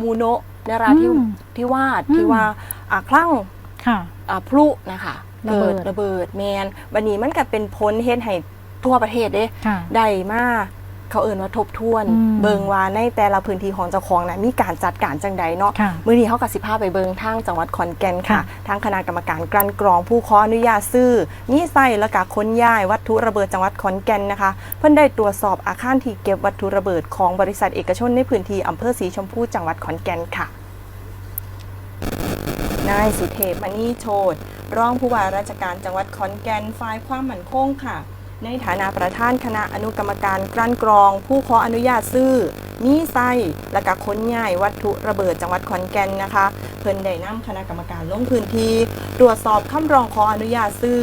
มูโนะนราธิอืมที่วาดอืมที่ว่าอ่าคลั่งค่ะ อ่าพลุนะคะระเบิเกิดดระเบิดแมนวันนี้มันก็เป็นพ้นเฮ็ดให้ทั่วประเทศเด้ค่ะ ได้มา เขาเอิ่นว่าทบทวนอืมเบิงว่าในแต่ละพื้นที่ของเจ้าของนะมีการจัดการจังใดเนาะค่ะมื้อนี้เขากับสิพาไปเบิงทางจังหวัดขอนแก่นค่ะค่ะทางคณะกรรมการกลั่นกรองผู้ขออนุญาตซื้อมีไส้และกะค้นย้ายวัตถุระเบิดจังหวัดขอนแก่นนะคะ เพิ่นได้ตรวจสอบอาคารที่เก็บวัตถุระเบิดของบริษัทเอกชนในพื้นที่อำเภอสีชมพูจังหวัดขอนแก่นค่ะนายสุเทพมณีโชตรองผู้ว่าราชการจังหวัดขอนแก่นฝ่ายความมั่นคงค่ะ ในฐานะประธานคณะอนุกรรมการกลั่นกรอง ผู้ขออนุญาตซื้อมีไส้และก็ค้นย้ายวัตถุระเบิดจังหวัดขอนแก่นนะคะ เพิ่นได้นำคณะกรรมการลงพื้นที่ตรวจสอบคำร้องขออนุญาตซื้อ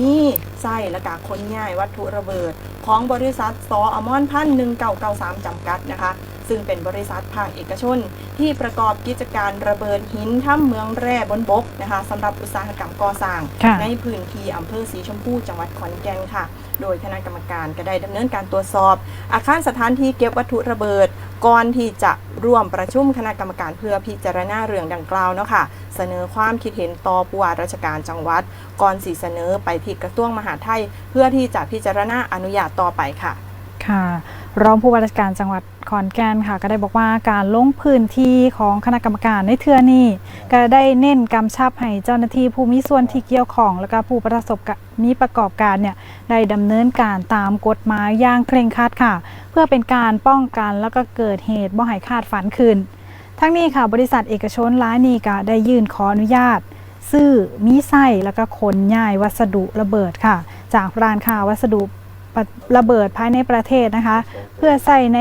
มีไส้และก็ค้นย้ายวัตถุระเบิด ของบริษัทซออมอนพันหนึ่งเก้าเก้าสามจำกัดนะคะ ซึ่งเป็นบริษัทภาคเอกชน ที่ประกอบกิจการระเบิดหินถ้ำเมืองแร่บนบกนะคะสำหรับอุตสาหกรรมก่อสร้างค่ะในพื้นที่อำเภอสีชมพูจังหวัดขอนแก่นค่ะ โดยคณะกรรมการก็ได้ดำเนินการตรวจสอบ อาคารสถานที่เก็บวัตถุระเบิดก่อนที่จะร่วมประชุมคณะกรรมการเพื่อพิจารณาเรื่องดังกล่าวเนาะค่ะ เสนอความคิดเห็นต่อผู้ว่าราชการจังหวัด ก่อนสีเสนอไปที่กระทรวงมหาดไทย เพื่อที่จะพิจารณาอนุญาตต่อไปค่ะ ค่ะรองผู้ว่าราชการจังหวัดขอนแก่นค่ะ ก็ได้บอกว่าการลงพื้นที่ของคณะกรรมการในเทือนี้ก็ได้เน้นกำชับให้เจ้าหน้าที่ผู้มีส่วนที่เกี่ยวข้องแล้วก็ผู้ประสบมีประกอบการเนี่ยได้ดำเนินการตามกฎหมายอย่างเคร่งครัดค่ะ เพื่อเป็นการป้องกันแล้วก็เกิดเหตุบ่ให้คาดฝันขึ้น ทั้งนี้ค่ะบริษัทเอกชนร้ายนี้ก็ได้ยื่นขออนุญาตซื้อมีไส้แล้วก็ขนย้ายวัสดุระเบิดค่ะ จากร้านค้าวัสดุ ระเบิดภายในประเทศนะคะ เพื่อใส่ใน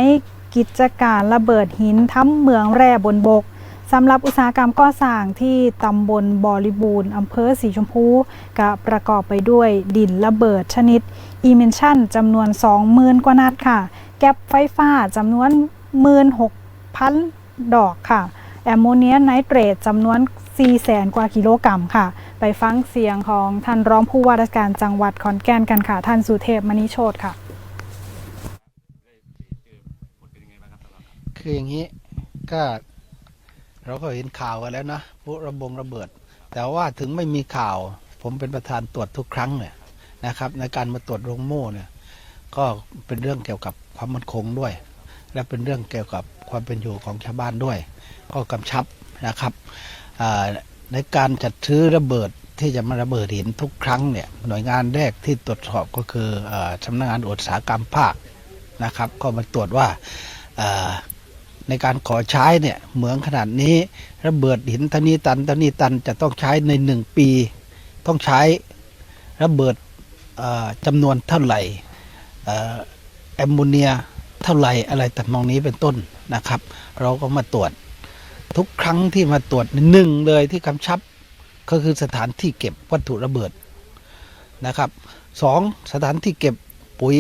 กิจการระเบิดหินทั้ำเมืองแร่บนบกสำหรับอุตสาหกรรมก่อสร้างที่ตำบลบริบูรณ์อำเภอสีชมพูก็ประกอบไปด้วยดินระเบิดชนิดอีเมนชั่นจำนวน 20,000 กว่านัดค่ะ แก๊ปไฟฟ้าจำนวน 16,000 ดอกค่ะ แอมโมเนียไนเตรตจำนวน 400,000 กว่ากิโลกรัมค่ะ ไปฟังเสียงของท่านรองผู้ว่าราชการจังหวัดขอนแก่นกันค่ะ ท่านสุเทพมณีโชตค่ะ คืออย่างนี้ก็เราก็เห็นข่าวกันแล้วนะพวกระบงระเบิด แต่ว่าถึงไม่มีข่าว ผมเป็นประธานตรวจทุกครั้งเนี่ยนะครับ ในการมาตรวจโรงโม่เนี่ย ก็เป็นเรื่องเกี่ยวกับความมั่นคงด้วย และเป็นเรื่องเกี่ยวกับความเป็นอยู่ของชาวบ้านด้วย ก็กำชับนะครับอ่า ในการจัดซื้อระเบิดที่จะมาระเบิดหินทุกครั้งเนี่ยหน่วยงานแรกที่ตรวจสอบก็คืออาสำนักงานอุตสาหกรรมภาคนะครับ ก็มาตรวจว่าในการขอใช้เนี่ยเหมืองขนาดนี้ระเบิดหินเท่านี้ตันเท่านี้ตันจะต้องใช้ในหนึ่งปี ต้องใช้ระเบิดจำนวนเท่าไหร่แอมโมเนียเท่าไหร่อะไรแต่มองนี้เป็นต้นนะครับ เราก็มาตรวจ ทุกครั้งที่มาตรวจหนึ่งเลยที่กำชับก็คือสถานที่เก็บวัตถุระเบิดนะครับสองสถานที่เก็บปุ๋ย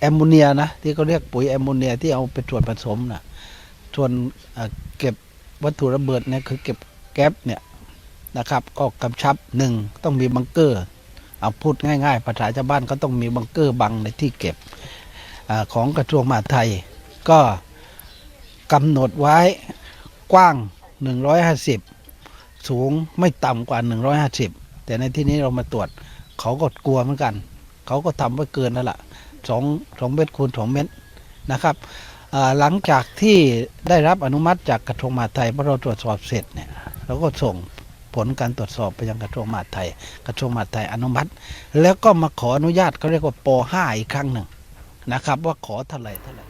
แอมโมเนียนะที่เขาเรียกปุ๋ยแอมโมเนียที่เอาไปตรวจผสมนะส่วนเก็บวัตถุระเบิดเนี่ยคือเก็บแก๊ปเนี่ยนะครับก็กำชับหนึ่งต้องมีบังเกอร์เอาพูดง่ายๆภาษาชาวบ้านก็ต้องมีบังเกอร์บังในที่เก็บอของกระทรวงมหาดไทย ก็กำหนดไว้ กว้าง 150 สูงไม่ต่ำกว่า 150 แต่ในที่นี้เรามาตรวจเขาก็กลัวเหมือนกัน เขาก็ทำไว้เกินแล้วล่ะสองสองเมตรคูณสองเมตรนะครับหลังจากที่ได้รับอนุมัติจากกระทรวงมหาดไทยเมื่อเราตรวจสอบเสร็จเนี่ยเราก็ส่งผลการตรวจสอบไปยังกระทรวงมหาดไทย กระทรวงมหาดไทยอนุมัติ แล้วก็มาขออนุญาตเขาเรียกว่าป .5 อีกครั้งหนึ่งนะครับ ว่าขอเท่าไหร่เท่าไหร่